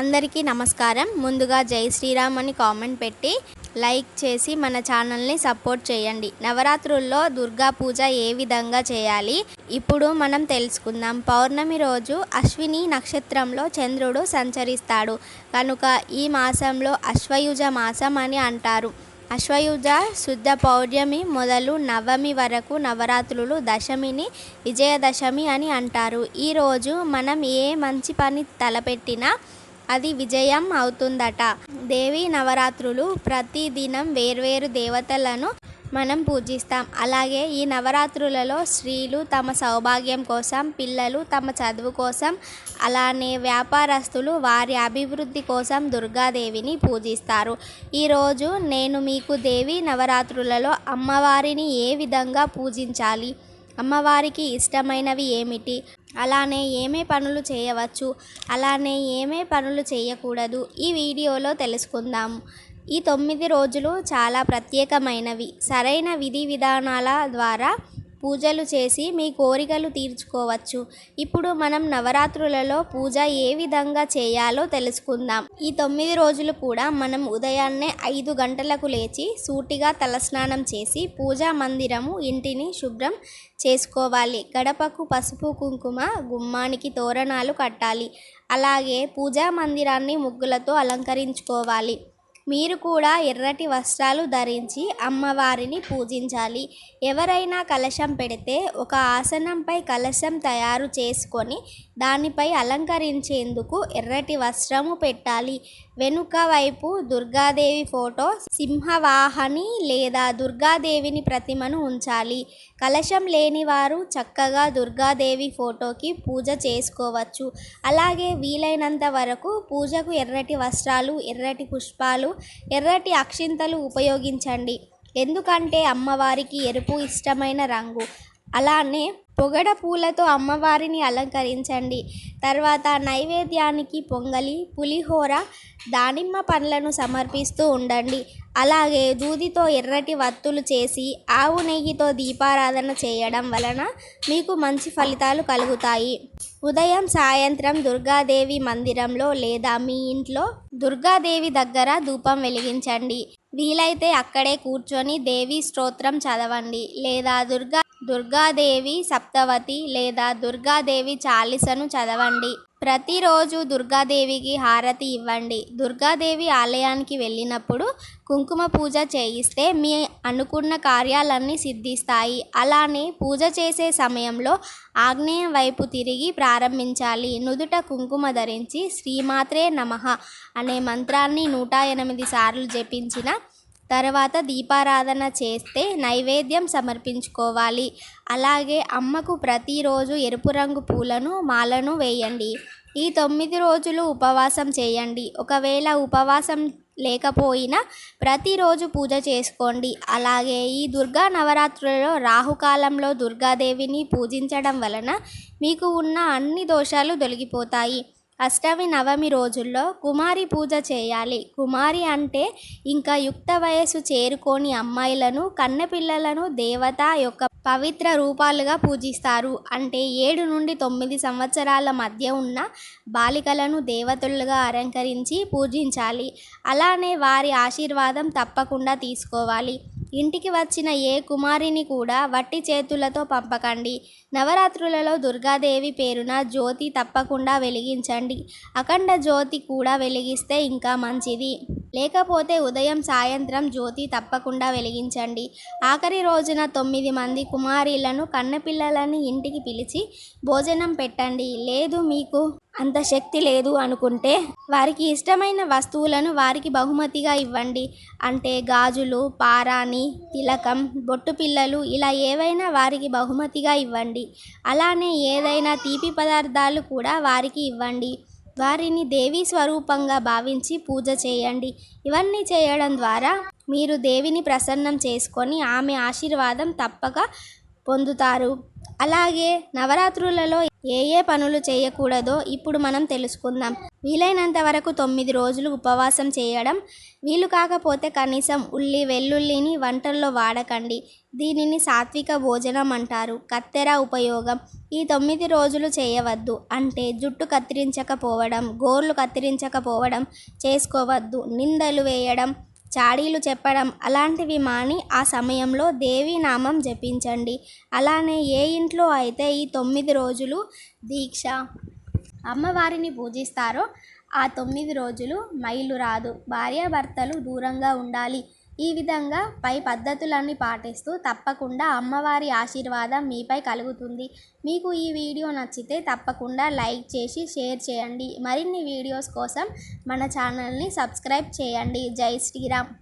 అందరికీ నమస్కారం. ముందుగా జై శ్రీరామ్ అని కామెంట్ పెట్టి లైక్ చేసి మన ఛానల్ని సపోర్ట్ చేయండి. నవరాత్రుల్లో దుర్గా పూజ ఏ విధంగా చేయాలి? ఇప్పుడు మనం తెలుసుకుందాం. పౌర్ణమి రోజు అశ్విని నక్షత్రంలో చంద్రుడు సంచరిస్తాడు. కనుక ఈ మాసంలో అశ్వయుజ మాసం అని అంటారు. అశ్వయుజ శుద్ధ పౌర్ణమి మొదలు నవమి వరకు నవరాత్రులు దశమిని విజయదశమి అని అంటారు. ఈరోజు మనం ఏ మంచి పని తలపెట్టినా అది విజయం అవుతుందట. దేవి నవరాత్రులు ప్రతిదినం వేర్వేరు దేవతలను మనం పూజిస్తాం. అలాగే ఈ నవరాత్రులలో స్త్రీలు తమ సౌభాగ్యం కోసం పిల్లలు తమ చదువు కోసం అలానే వ్యాపారస్తులు వారి అభివృద్ధి కోసం దుర్గాదేవిని పూజిస్తారు. ఈరోజు నేను మీకు దేవి నవరాత్రులలో అమ్మవారిని ఏ విధంగా పూజించాలి? అమ్మవారికి ఇష్టమైనవి ఏమిటి? అలానే ఏమే పనులు చేయవచ్చు? అలానే ఏమే పనులు చేయకూడదు? ఈ వీడియోలో తెలుసుకుందాము ఈ తొమ్మిది రోజులు చాలా ప్రత్యేకమైనవి. సరైన విధి విధానాల ద్వారా పూజలు చేసి మీ కోరికలు తీర్చుకోవచ్చు. ఇప్పుడు మనం నవరాత్రులలో పూజ ఏ విధంగా చేయాలో తెలుసుకుందాం. ఈ తొమ్మిది రోజులు కూడా మనం ఉదయాన్నే ఐదు గంటలకు లేచి సూటిగా తలస్నానం చేసి పూజా మందిరము ఇంటిని శుభ్రం చేసుకోవాలి. గడపకు పసుపు కుంకుమ గుమ్మానికి తోరణాలు కట్టాలి. అలాగే పూజా మందిరాన్ని ముగ్గులతో అలంకరించుకోవాలి. మీరు కూడా ఎర్రటి వస్త్రాలు ధరించి అమ్మవారిని పూజించాలి. ఎవరైనా కలశం పెడితే ఒక ఆసనంపై కలశం తయారు చేసుకొని దానిపై అలంకరించేందుకు ఎర్రటి వస్త్రము పెట్టాలి. వెనుక వైపు దుర్గాదేవి ఫోటో సింహవాహని లేదా దుర్గాదేవిని ప్రతిమను ఉంచాలి. కలశం లేని వారు చక్కగా దుర్గాదేవి ఫోటోకి పూజ చేసుకోవచ్చు. అలాగే వీలైనంత వరకు పూజకు ఎర్రటి వస్త్రాలు ఎర్రటి పుష్పాలు ఎర్రటి అక్షింతలు ఉపయోగించండి. ఎందుకంటే అమ్మవారికి ఎరుపు ఇష్టమైన రంగు. అలానే పొగడ పూలతో అమ్మవారిని అలంకరించండి. తర్వాత నైవేద్యానికి పొంగలి పులిహోర దానిమ్మ పండ్లను సమర్పిస్తూ ఉండండి. అలాగే దూదితో ఎర్రటి వత్తులు చేసి ఆవు నెయ్యితో దీపారాధన చేయడం వలన మీకు మంచి ఫలితాలు కలుగుతాయి. ఉదయం సాయంత్రం దుర్గాదేవి మందిరంలో లేదా మీ ఇంట్లో దుర్గాదేవి దగ్గర ధూపం వెలిగించండి. వీలైతే అక్కడే కూర్చొని దేవి స్తోత్రం చదవండి. లేదా దుర్గా దుర్గాదేవి సప్తవతి లేదా దుర్గాదేవి చాలీసను చదవండి. ప్రతిరోజు దుర్గాదేవికి హారతి ఇవ్వండి. దుర్గాదేవి ఆలయానికి వెళ్ళినప్పుడు కుంకుమ పూజ చేయిస్తే మీ అనుకున్న కార్యాలన్నీ సిద్ధిస్తాయి. అలానే పూజ చేసే సమయంలో ఆగ్నేయం వైపు తిరిగి ప్రారంభించాలి. నుదుట కుంకుమ ధరించి శ్రీమాత్రే నమః అనే మంత్రాన్ని నూట ఎనిమిది సార్లు జపించిన తర్వాత దీపారాధన చేస్తే నైవేద్యం సమర్పించుకోవాలి. అలాగే అమ్మకు ప్రతిరోజు ఎరుపు రంగు పూలను మాలను వేయండి. ఈ తొమ్మిది రోజులు ఉపవాసం చేయండి. ఒకవేళ ఉపవాసం లేకపోయినా ప్రతిరోజు పూజ చేసుకోండి. అలాగే ఈ దుర్గా నవరాత్రులలో రాహుకాలంలో దుర్గాదేవిని పూజించడం వలన మీకు ఉన్న అన్ని దోషాలు తొలగిపోతాయి. అష్టమి నవమి రోజుల్లో కుమారి పూజ చేయాలి. కుమారి అంటే ఇంకా యుక్త వయస్సు చేరుకోని అమ్మాయిలను కన్నెపిల్లలను దేవత యొక్క పవిత్ర రూపాలుగా పూజిస్తారు. అంటే ఏడు నుండి తొమ్మిది సంవత్సరాల మధ్య ఉన్న బాలికలను దేవతలుగా అలంకరించి పూజించాలి. అలానే వారి ఆశీర్వాదం తప్పకుండా తీసుకోవాలి. ఇంటికి వచ్చిన ఏ కుమారిని కూడా వట్టి చేతులతో పంపకండి. నవరాత్రులలో దుర్గాదేవి పేరున జ్యోతి తప్పకుండా వెలిగించండి. అఖండ జ్యోతి కూడా వెలిగిస్తే ఇంకా మంచిది. లేకపోతే ఉదయం సాయంత్రం జ్యోతి తప్పకుండా వెలిగించండి. ఆఖరి రోజున తొమ్మిది మంది కుమారీలను కన్నపిల్లలని ఇంటికి పిలిచి భోజనం పెట్టండి. లేదు మీకు అంత శక్తి లేదు అనుకుంటే వారికి ఇష్టమైన వస్తువులను వారికి బహుమతిగా ఇవ్వండి. అంటే గాజులు పారాని తిలకం బొట్టు పిల్లలు ఇలా ఏవైనా వారికి బహుమతిగా ఇవ్వండి. అలానే ఏదైనా తీపి పదార్థాలు కూడా వారికి ఇవ్వండి. వారిని దేవీ స్వరూపంగా భావించి పూజ చేయండి. ఇవన్నీ చేయడం ద్వారా మీరు దేవిని ప్రసన్నం చేసుకొని ఆమె ఆశీర్వాదం తప్పక పొందుతారు. అలాగే నవరాత్రులలో ఏ ఏ పనులు చేయకూడదో ఇప్పుడు మనం తెలుసుకుందాం. వీలైనంత వరకు తొమ్మిది రోజులు ఉపవాసం చేయడం వీలు కాకపోతే కనీసం ఉల్లి వెల్లుల్లిని వంటల్లో వాడకండి. దీనిని సాత్విక భోజనం అంటారు. కత్తెర ఉపయోగం. ఈ తొమ్మిది రోజులు చేయవద్దు. అంటే జుట్టు కత్తిరించకపోవడం గోర్లు కత్తిరించకపోవడం చేసుకోవద్దు. నిందలు వేయడం చాడీలు చెప్పడం అలాంటివి మాని ఆ సమయంలో దేవి నామం జపించండి. అలానే ఏ ఇంట్లో అయితే ఈ తొమ్మిది రోజులు దీక్ష అమ్మవారిని పూజిస్తారో ఆ తొమ్మిది రోజులు మైలు రాదు భార్యాభర్తలు దూరంగా ఉండాలి. ఈ విధంగా పై పద్ధతులన్నీ పాటిస్తూ తప్పకుండా అమ్మవారి ఆశీర్వాదం మీపై కలుగుతుంది. మీకు ఈ వీడియో నచ్చితే తప్పకుండా లైక్ చేసి షేర్ చేయండి. మరిన్ని వీడియోస్ కోసం మన ఛానల్ని సబ్స్క్రైబ్ చేయండి. జై శ్రీరామ్.